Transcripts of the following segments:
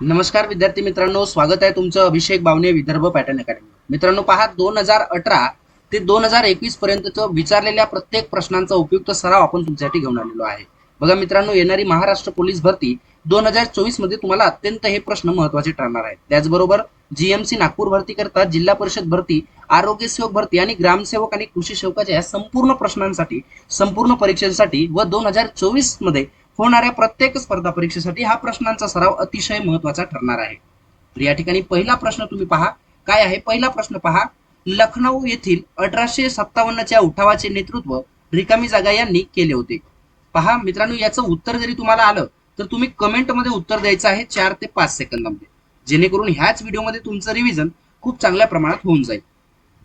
नमस्कार विद्यार्थी मित्रांनो. स्वागत आहे तुमचं अभिषेक बावने विदर्भ पॅटर्न अकॅडमी. मित्रांनो पहा दोन हजार अठरा ते दोन हजार एकवीस पर्यंत विचारलेल्या प्रत्येक प्रश्नांचा उपयुक्त सराव आपण तुमच्यासाठी घेऊन आलेलो आहे. बघा मित्रांनो येणारी महाराष्ट्र पोलीस भरती दोन हजार चोवीसमध्ये तुम्हाला अत्यंत हे प्रश्न महत्त्वाचे ठरणार आहेत. त्याचबरोबर जीएमसी नागपूर भरती करता जिल्हा परिषद भरती आरोग्य सेवक भरती आणि ग्रामसेवक आणि कृषी सेवकाच्या या संपूर्ण प्रश्नांसाठी संपूर्ण परीक्षेसाठी व दोन हजार चोवीसमध्ये होणाऱ्या प्रत्येक स्पर्धा परीक्षेसाठी हा प्रश्नांचा सराव अतिशय महत्त्वाचा ठरणार आहे. तर या ठिकाणी पहिला प्रश्न तुम्ही पहा. काय आहे? पहिला प्रश्न पहा. लखनौ येथील अठराशे सत्तावन्नच्या उठावाचे नेतृत्व रिकामी जागा यांनी केले होते. पहा मित्रांनो याचं उत्तर जरी तुम्हाला आलं तर तुम्ही कमेंटमध्ये उत्तर द्यायचं आहे चार ते पाच सेकंदामध्ये. जेणेकरून ह्याच व्हिडिओमध्ये तुमचं रिव्हिजन खूप चांगल्या प्रमाणात होऊन जाईल.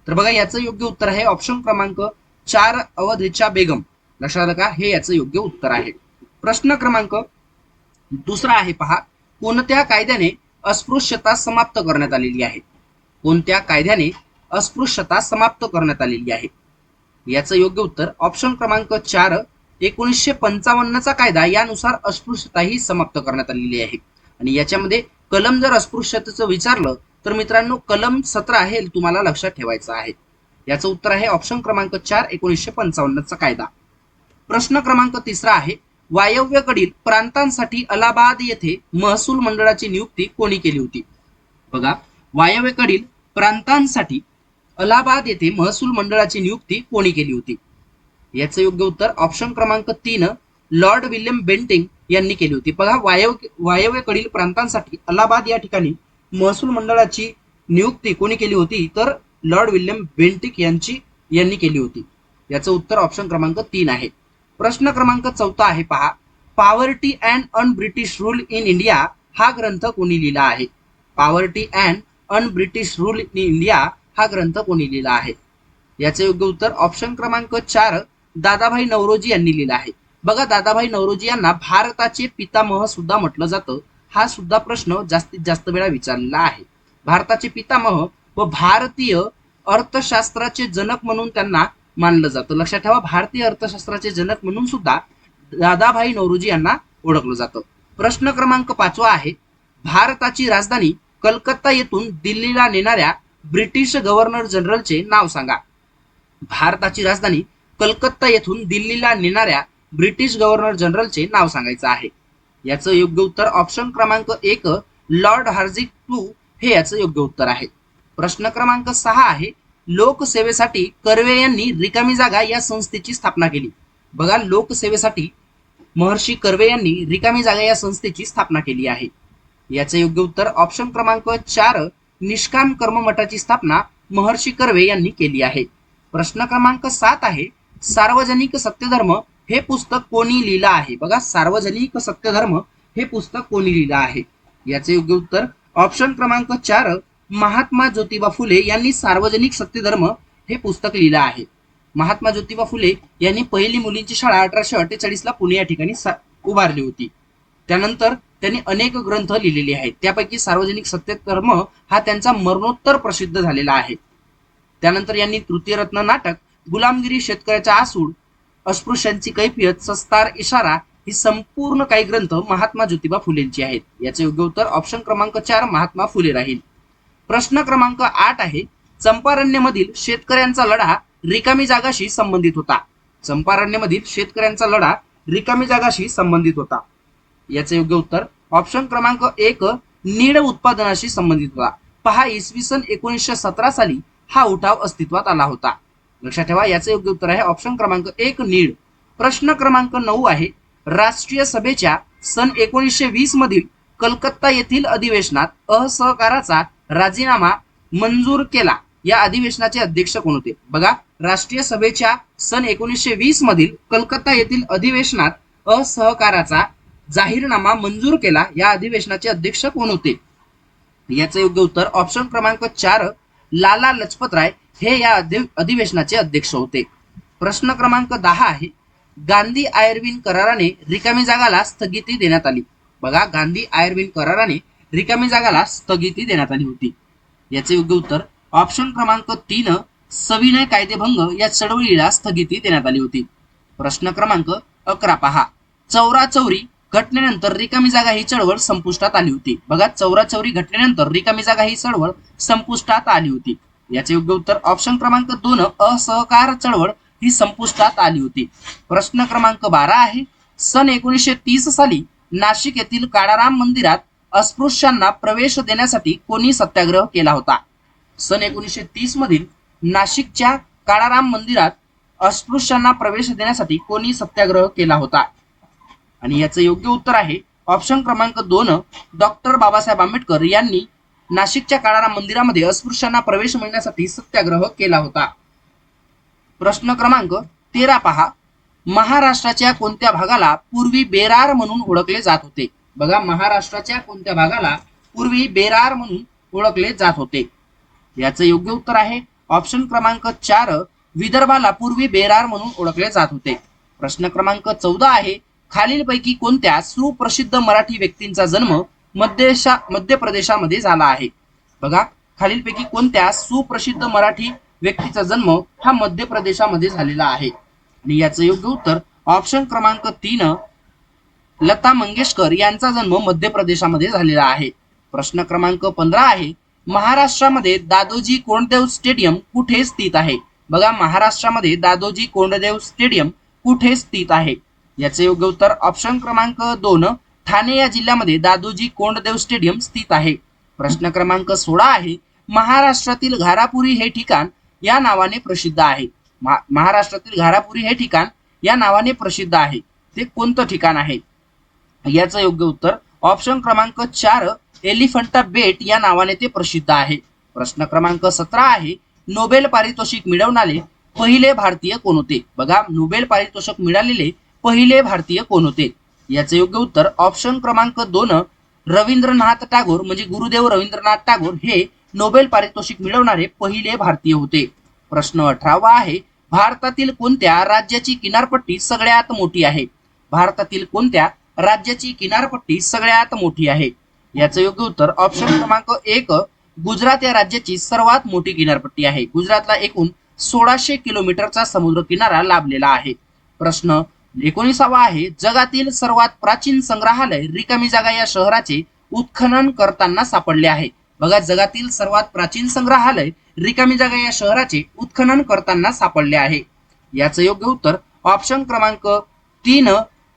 तर बघा याचं योग्य उत्तर आहे ऑप्शन क्रमांक चार अवधीच्या बेगम. लक्षात आलं का? हे याचं योग्य उत्तर आहे. प्रश्न क्रमांक दुसरा आहे पहा. कोणत्या कायद्याने अस्पृश्यता समाप्त करण्यात आलेली आहे? कोणत्या कायद्याने अस्पृश्यता समाप्त करण्यात आलेली आहे? याचं योग्य उत्तर ऑप्शन क्रमांक चार एकोणीसशे पंचावन्नचा कायदा यानुसार अस्पृश्यता ही समाप्त करण्यात आलेली आहे. आणि याच्यामध्ये कलम जर अस्पृश्यतेचं विचारलं तर मित्रांनो कलम सतरा हे तुम्हाला लक्षात ठेवायचं आहे. याचं उत्तर आहे ऑप्शन क्रमांक चार एकोणीसशे पंचावन्नचा कायदा. प्रश्न क्रमांक तिसरा आहे वायव्यकडील प्रांतांसाठी अलाहाबाद येथे महसूल मंडळाची नियुक्ती कोणी केली होती? बघा वायव्यकडील प्रांतांसाठी अलाहाबाद येथे महसूल मंडळाची नियुक्ती कोणी केली होती? याचं योग्य उत्तर ऑप्शन क्रमांक तीन लॉर्ड विल्यम बेंटिंग यांनी केली होती. बघा वायव वायव्यकडील प्रांतांसाठी अलाहाबाद या ठिकाणी महसूल मंडळाची नियुक्ती कोणी केली होती? तर लॉर्ड विल्यम बेंटिक यांची यांनी केली होती. याचं उत्तर ऑप्शन क्रमांक तीन आहे. प्रश्न क्रमांक चौथा आहे पहा. Poverty and un British rule in India हा ग्रंथ कोणी लिहिला आहे? Poverty and un British rule in India हा ग्रंथ कोणी लिहिला आहे? याचे योग्य उत्तर ऑप्शन क्रमांक चार दादाभाई नवरोजी यांनी लिहिला आहे. बघा दादाभाई नवरोजी यांना भारताचे पितामह सुद्धा म्हटलं जातं. हा सुद्धा प्रश्न जास्तीत जास्त वेळा विचारलेला आहे. भारताचे पितामह व भारतीय अर्थशास्त्राचे जनक म्हणून त्यांना मानलं जातं. लक्षात ठेवा भारतीय अर्थशास्त्राचे जनक म्हणून सुद्धा दादाभाई नौरोजी यांना ओळखलं जातं. प्रश्न क्रमांक पाचवा आहे भारताची राजधानी कलकत्ता येथून दिल्लीला नेणाऱ्या ब्रिटिश गव्हर्नर जनरलचे नाव सांगा. भारताची राजधानी कलकत्ता येथून दिल्लीला नेणाऱ्या ब्रिटिश गव्हर्नर जनरलचे नाव सांगायचं आहे. याचं योग्य उत्तर ऑप्शन क्रमांक एक लॉर्ड हार्जिक टू हे याचं योग्य उत्तर आहे. प्रश्न क्रमांक सहा आहे लोकसेवेसाठी कर्वे यांनी रिकामी जागा या संस्थेची स्थापना केली. बघा लोकसेवेसाठी महर्षी कर्वे यांनी रिकामी जागा या संस्थेची स्थापना केली आहे. याचे योग्य उत्तर ऑप्शन क्रमांक चार निष्काम कर्म मठाची स्थापना महर्षी कर्वे यांनी केली आहे. प्रश्न क्रमांक सात आहे सार्वजनिक सत्यधर्म हे पुस्तक कोणी लिहिलं आहे? बघा सार्वजनिक सत्यधर्म हे पुस्तक कोणी लिहिलं आहे? याचे योग्य उत्तर ऑप्शन क्रमांक चार महात्मा ज्योतिबा फुले यांनी सार्वजनिक सत्यधर्म हे पुस्तक लिहिलं आहे. महात्मा ज्योतिबा फुले यांनी पहिली मुलींची शाळा अठराशे अठ्ठेचाळीस ला पुणे या ठिकाणी उभारली होती. त्यानंतर त्यांनी अनेक ग्रंथ लिहिलेले आहेत. त्यापैकी सार्वजनिक सत्यधर्म हा त्यांचा मरणोत्तर प्रसिद्ध झालेला आहे. त्यानंतर यांनी तृतीयरत्न नाटक गुलामगिरी शेतकऱ्याचा आसूड अस्पृश्यांची कैफियत सस्तार इशारा ही संपूर्ण काही ग्रंथ महात्मा ज्योतिबा फुलेंची आहेत. याचे योग्य उत्तर ऑप्शन क्रमांक चार महात्मा फुले राहील. प्रश्न क्रमांक आठ आहे चंपारण्यमधील शेतकऱ्यांचा लढा रिकामी जागाशी संबंधित होता. चंपारण्यमधील शेतकऱ्यांचा लढा रिकामी जागाशी संबंधित होता. याचे योग्य उत्तर ऑप्शन क्रमांक एक नीड उत्पादनाशी संबंधित होता. पहा इसवी सन एकोणीसशे सतरा साली हा उठाव अस्तित्वात आला होता. लक्षात ठेवा याचे योग्य उत्तर आहे ऑप्शन क्रमांक एक नीड. प्रश्न क्रमांक नऊ आहे राष्ट्रीय सभेच्या सन एकोणीसशे वीस मधील कलकत्ता येथील अधिवेशनात असहकाराचा राजीनामा मंजूर केला. या अधिवेशनाचे अध्यक्ष कोण होते? बघा राष्ट्रीय सभेच्या सन एकोणीसशे वीस मधील कलकत्ता येथील अधिवेशनात असहकाराचा जाहीरनामा मंजूर केला. या अधिवेशनाचे अध्यक्ष कोण होते? याचं योग्य उत्तर ऑप्शन क्रमांक चार लाला लजपत राय हे या अधिवेशनाचे अध्यक्ष होते. प्रश्न क्रमांक दहा आहे. गांधी आयर्विन कराराने रिकामी जागाला स्थगिती देण्यात आली. बघा गांधी आयर्विन कराराने रिकामी जागाला स्थगिती देण्यात आली होती. याचे योग्य उत्तर ऑप्शन क्रमांक तीन सविनय कायदेभंग या चळवळीला स्थगिती देण्यात आली होती. प्रश्न क्रमांक अकरा पहा. चौरा चौरी घटनेनंतर रिकामी जागा ही चळवळ संपुष्टात आली होती. बघा चौराचौरी घटनेनंतर रिकामी जागा ही चळवळ संपुष्टात आली होती. याचे योग्य उत्तर ऑप्शन क्रमांक दोन असहकार चळवळ ही संपुष्टात आली होती. प्रश्न क्रमांक बारा आहे. सन एकोणीसशे तीस साली नाशिक येथील काळाराम मंदिरात अस्पृश्यांना प्रवेश देण्यासाठी कोणी सत्याग्रह केला होता? सन एकोणीसशे तीस मधील नाशिकच्या काळाराम मंदिरात अस्पृश्यांना प्रवेश देण्यासाठी कोणी सत्याग्रह केला होता? आणि याचं योग्य उत्तर आहे ऑप्शन क्रमांक दोन डॉक्टर बाबासाहेब आंबेडकर यांनी नाशिकच्या काळाराम मंदिरामध्ये अस्पृश्यांना प्रवेश मिळण्यासाठी सत्याग्रह केला होता. प्रश्न क्रमांक तेरा पहा. महाराष्ट्राच्या कोणत्या भागाला पूर्वी बेरार म्हणून ओळखले जात होते? बघा महाराष्ट्राच्या कोणत्या भागाला पूर्वी बेरार म्हणून ओळखले जात होते. याचं योग्य उत्तर आहे ऑप्शन क्रमांक चार विदर्भाला पूर्वी बेरार म्हणून ओळखले जात होते. प्रश्न क्रमांक चौदा आहे खालीलपैकी कोणत्या सुप्रसिद्ध मराठी व्यक्तींचा जन्म मध्यशा मध्य प्रदेशामध्ये झाला आहे? बघा खालीलपैकी कोणत्या सुप्रसिद्ध मराठी व्यक्तीचा जन्म हा मध्य प्रदेशामध्ये झालेला आहे? आणि याचं योग्य उत्तर ऑप्शन क्रमांक तीन लता मंगेशकर यांचा जन्म मध्य प्रदेशामध्ये झालेला आहे. प्रश्न क्रमांक पंधरा आहे महाराष्ट्रामध्ये दादोजी कोंडदेव स्टेडियम कुठे स्थित आहे? बघा महाराष्ट्रामध्ये दादोजी कोंडदेव स्टेडियम कुठे स्थित आहे? याचे योग्य उत्तर ऑप्शन क्रमांक दोन ठाणे या जिल्ह्यामध्ये दादोजी कोंडदेव स्टेडियम स्थित आहे. प्रश्न क्रमांक सोळा आहे महाराष्ट्रातील घारापुरी हे ठिकाण या नावाने प्रसिद्ध आहे. महा- महाराष्ट्रातील घारापुरी हे ठिकाण या नावाने प्रसिद्ध आहे. ते कोणतं ठिकाण आहे? याचं योग्य उत्तर ऑप्शन क्रमांक चार एलिफंटा बेट या नावाने ते प्रसिद्ध आहे. प्रश्न क्रमांक सतरा आहे नोबेल पारितोषिक मिळवणारे पहिले भारतीय कोण होते? बघा नोबेल पारितोषिक मिळालेले पहिले भारतीय कोण होते? याचे योग्य उत्तर ऑप्शन क्रमांक दोन रवींद्रनाथ टागोर म्हणजे गुरुदेव रवींद्रनाथ टागोर हे नोबेल पारितोषिक मिळवणारे पहिले भारतीय होते. प्रश्न अठरावा आहे भारतातील कोणत्या राज्याची किनारपट्टी सगळ्यात मोठी आहे? भारतातील कोणत्या राज्याची किनारपट्टी सगळ्यात मोठी आहे. याचं योग्य उत्तर ऑप्शन क्रमांक एक गुजरात या राज्याची सर्वात मोठी किनारपट्टी आहे. गुजरातला एकूण सोळाशे किलोमीटरचा समुद्र किनारा लाभलेला आहे. प्रश्न एकोणीसावा आहे जगातील सर्वात प्राचीन संग्रहालय रिकामी जागा या शहराचे उत्खनन करताना सापडले आहे. बघा जगातील सर्वात प्राचीन संग्रहालय रिकामी जागा या शहराचे उत्खनन करताना सापडले आहे. याचं योग्य उत्तर ऑप्शन क्रमांक तीन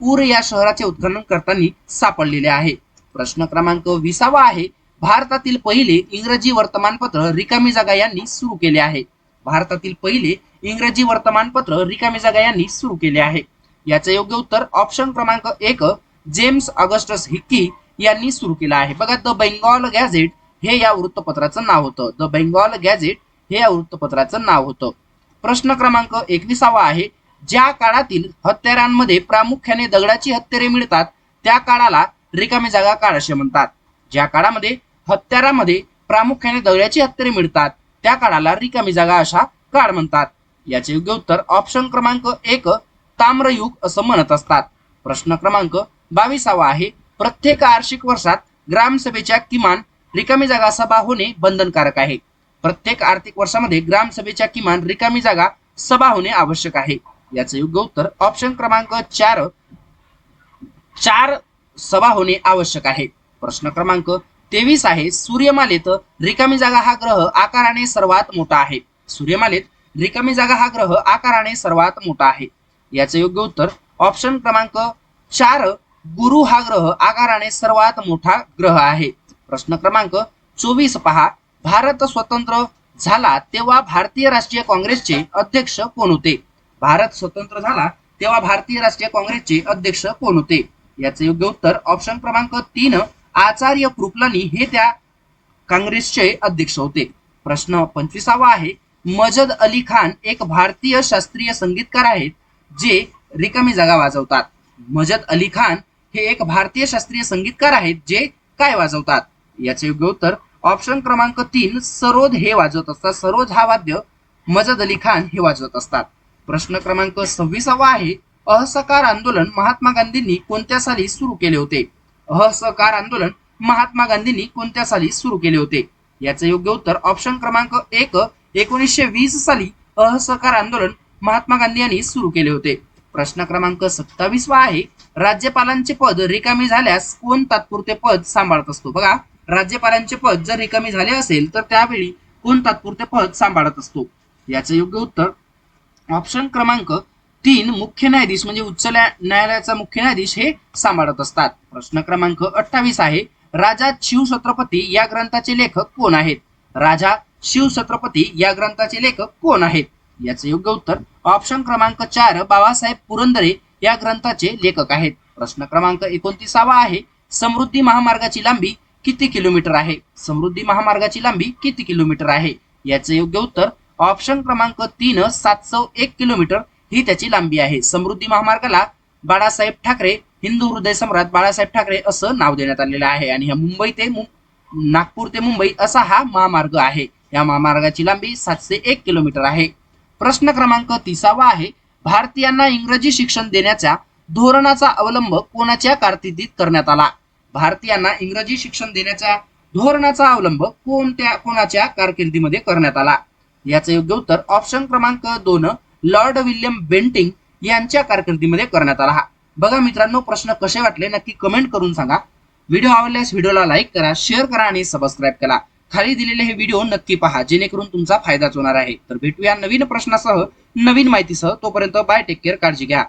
पूर या शहराचे उत्खनन करताना सापडलेले आहे. प्रश्न क्रमांक विसावा आहे. भारतातील पहिले इंग्रजी वर्तमानपत्र रिकामी जागा यांनी सुरू केले आहे. भारतातील पहिले इंग्रजी वर्तमानपत्र रिकामी जागा यांनी सुरू केले आहे. याचे योग्य उत्तर ऑप्शन क्रमांक एक जेम्स ऑगस्टस हिक्की यांनी सुरू केला आहे. बघा द बेंगॉल गॅझेट हे या वृत्तपत्राचं नाव होतं. द बेंगॉल गॅझेट हे या वृत्तपत्राचं नाव होतं. प्रश्न क्रमांक एकविसावा आहे. ज्या काळातील हत्यारांमध्ये प्रामुख्याने दगडाची हत्यारे मिळतात त्या काळाला रिकामी जागा काळ असे म्हणतात. ज्या काळामध्ये हत्यारामध्ये प्रामुख्याने दगडाची हत्यारे मिळतात त्या काळाला रिकामी जागा अशा काळ म्हणतात. याचे योग्य उत्तर ऑप्शन क्रमांक एक ताम्रयुग असं म्हणत असतात. प्रश्न क्रमांक बावीसावा आहे. प्रत्येक आर्षिक वर्षात ग्रामसभेच्या किमान रिकामी जागा सभा होणे बंधनकारक आहे. प्रत्येक आर्थिक वर्षामध्ये ग्रामसभेच्या किमान रिकामी जागा सभा होणे आवश्यक आहे. याचं योग्य उत्तर ऑप्शन क्रमांक चार चार सभा होणे आवश्यक आहे. प्रश्न क्रमांक तेवीस आहे सूर्यमालेत रिकामी जागा हा ग्रह आकाराने सर्वात मोठा आहे. सूर्यमालेत रिकामी जागा हा ग्रह आकाराने सर्वात मोठा आहे. याचे योग्य उत्तर ऑप्शन क्रमांक चार गुरु हा ग्रह आकाराने सर्वात मोठा ग्रह आहे. प्रश्न क्रमांक चोवीस पहा भारत स्वतंत्र झाला तेव्हा भारतीय राष्ट्रीय काँग्रेसचे अध्यक्ष कोण होते? भारत स्वतंत्र झाला तेव्हा भारतीय राष्ट्रीय काँग्रेसचे अध्यक्ष कोण होते? याचे योग्य उत्तर ऑप्शन क्रमांक तीन आचार्य कृपलानी हे त्या काँग्रेसचे अध्यक्ष होते. प्रश्न पंचवीसावा आहे मजद अली खान एक भारतीय शास्त्रीय संगीतकार आहेत जे रिकामी जागा वाजवतात. मजद अली खान हे एक भारतीय शास्त्रीय संगीतकार आहेत जे काय वाजवतात? याचे योग्य उत्तर ऑप्शन क्रमांक तीन सरोद हे वाजवत असतात. सरोज हा वाद्य मजद अली खान हे वाजवत असतात. प्रश्न क्रमांक सव्वीसावा आहे असहकार आंदोलन महात्मा गांधींनी कोणत्या साली सुरू केले होते? असहकार आंदोलन महात्मा गांधींनी कोणत्या साली सुरू केले होते? याचे योग्य उत्तर ऑप्शन क्रमांक एक एकोणीसशे वीस साली असहकार आंदोलन महात्मा गांधी यांनी सुरू केले होते. प्रश्न क्रमांक सत्तावीसवा आहे राज्यपालांचे पद रिकामी झाल्यास कोण तात्पुरते पद सांभाळत असतो? बघा राज्यपालांचे पद जर रिकामी झाले असेल तर त्यावेळी कोण तात्पुरते पद सांभाळत असतो? याचं योग्य उत्तर ऑप्शन क्रमांक तीन मुख्य न्यायाधीश म्हणजे उच्च न्याय- न्यायालयाचा मुख्य न्यायाधीश हे सांभाळत असतात. प्रश्न क्रमांक अठ्ठावीस आहे राजा शिवछत्रपती या ग्रंथाचे लेखक कोण आहेत? राजा शिवछत्रपती या ग्रंथाचे लेखक कोण आहेत? याचे योग्य उत्तर ऑप्शन क्रमांक चार बाबासाहेब पुरंदरे या ग्रंथाचे लेखक आहेत. प्रश्न क्रमांक एकोणतीसावा आहे समृद्धी महामार्गाची लांबी किती किलोमीटर आहे? समृद्धी महामार्गाची लांबी किती किलोमीटर आहे? याचे योग्य उत्तर ऑप्शन क्रमांक तीन सातशे एक किलोमीटर ही त्याची लांबी आहे. समृद्धी महामार्गाला बाळासाहेब ठाकरे हिंदू हृदय सम्राट बाळासाहेब ठाकरे असं नाव देण्यात आलेलं आहे. आणि हा मुंबई ते नागपूर ते मुंबई असा हा महामार्ग आहे. या महामार्गाची लांबी सातशे एक किलोमीटर आहे. प्रश्न क्रमांक तिसावा आहे. भारतीयांना इंग्रजी शिक्षण देण्याच्या धोरणाचा अवलंब कोणाच्या कारकिर्दीत करण्यात आला? भारतीयांना इंग्रजी शिक्षण देण्याच्या धोरणाचा अवलंब कोणत्या कोणाच्या कारकिर्दीमध्ये करण्यात आला? याचं योग्य उत्तर ऑप्शन क्रमांक दोन लॉर्ड विल्यम बेंटिंग यांच्या कारकिर्दीमध्ये करण्यात आला हा. बघा मित्रांनो प्रश्न कसे वाटले नक्की कमेंट करून सांगा. व्हिडिओ आवडल्यास व्हिडिओला लाईक करा शेअर करा आणि सबस्क्राईब करा. खाली दिलेले हे व्हिडिओ नक्की पहा जेणेकरून तुमचा फायदाच होणार आहे. तर भेटूया नवीन प्रश्नासह नवीन माहितीसह. तोपर्यंत बाय टेक केअर काळजी घ्या.